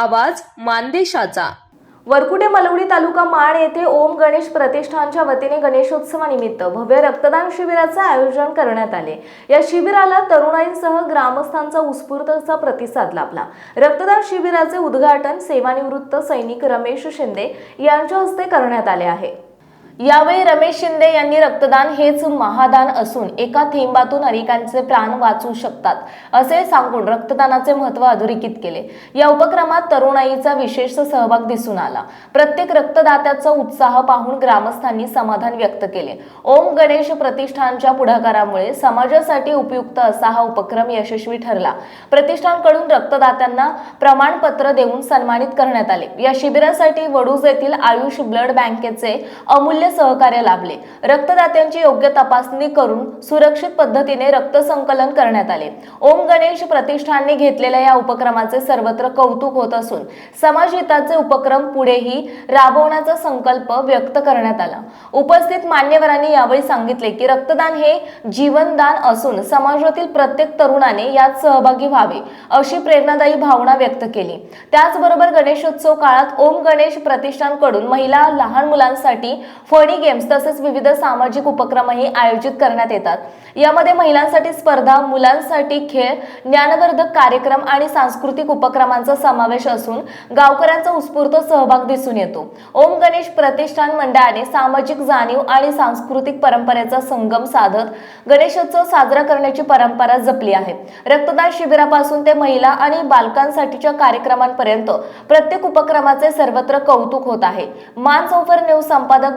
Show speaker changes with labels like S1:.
S1: आवाज मानदेशाचा.
S2: वरकुटे मलवडी तालुका माण येथे ओम गणेश प्रतिष्ठानच्या वतीने गणेशोत्सवानिमित्त भव्य रक्तदान शिबिराचे आयोजन करण्यात आले. या शिबिराला तरुणाईंसह ग्रामस्थांचा उत्स्फूर्त असा प्रतिसाद लाभला. रक्तदान शिबिराचे उद्घाटन सेवानिवृत्त सैनिक रमेश शिंदे यांच्या हस्ते करण्यात आले आहे. यावेळी रमेश शिंदे यांनी रक्तदान हेच महादान असून एका थेंबातून अनेकांचे प्राण वाचू शकतात असे सांगून रक्तदानाचे महत्त्व अधोरेखित केले. या उपक्रमात तरुणाईचा विशेष सहभाग दिसून आला. प्रत्येक रक्तदात्याचा उत्साह पाहून ग्रामस्थांनी समाधान व्यक्त केले. ओम गणेश प्रतिष्ठानच्या पुढाकारामुळे समाजासाठी उपयुक्त असा हा उपक्रम यशस्वी ठरला. प्रतिष्ठानकडून रक्तदात्यांना प्रमाणपत्र देऊन सन्मानित करण्यात आले. या शिबिरासाठी वडूज येथील आयुष ब्लड बँकेचे अमूल्य सहकार्य लाभले. रक्तदात्यांची योग्य तपासणी करून सुरक्षित पद्धतीने रक्त संकलन करण्यात आले. ओम गणेश प्रतिष्ठानने घेतलेल्या या उपक्रमाचे सर्वत्र कौतुक होत असून समाजहिताचे उपक्रम पुढेही राबवण्याचा संकल्प व्यक्त करण्यात आला. उपस्थित मान्यवरांनी यावेळी सांगितले की रक्तदान हे जीवनदान असून समाजातील प्रत्येक तरुणाने यात सहभागी व्हावे अशी प्रेरणादायी भावना व्यक्त केली. त्याचबरोबर गणेशोत्सव काळात ओम गणेश प्रतिष्ठानकडून महिला लहान मुलांसाठी फनी गेम्स तसेच विविध सामाजिक उपक्रमही आयोजित करण्यात येतात. यामध्ये महिलांसाठी स्पर्धा मुलांसाठी खेळ ज्ञानवर्धक कार्यक्रम आणि सांस्कृतिक उपक्रमांचा समावेश असून गावकऱ्यांचा उत्स्फूर्त सहभाग दिसून येतो. ओम गणेश प्रतिष्ठान मंडळाने सामाजिक जाणीव आणि सांस्कृतिक परंपरेचा संगम साधत गणेशोत्सव साजरा करण्याची परंपरा जपली आहे. रक्तदान शिबिरापासून ते महिला आणि बालकांसाठीच्या कार्यक्रमांपर्यंत प्रत्येक उपक्रमाचे सर्वत्र कौतुक होत आहे. मान चौफर न्यूज संपादक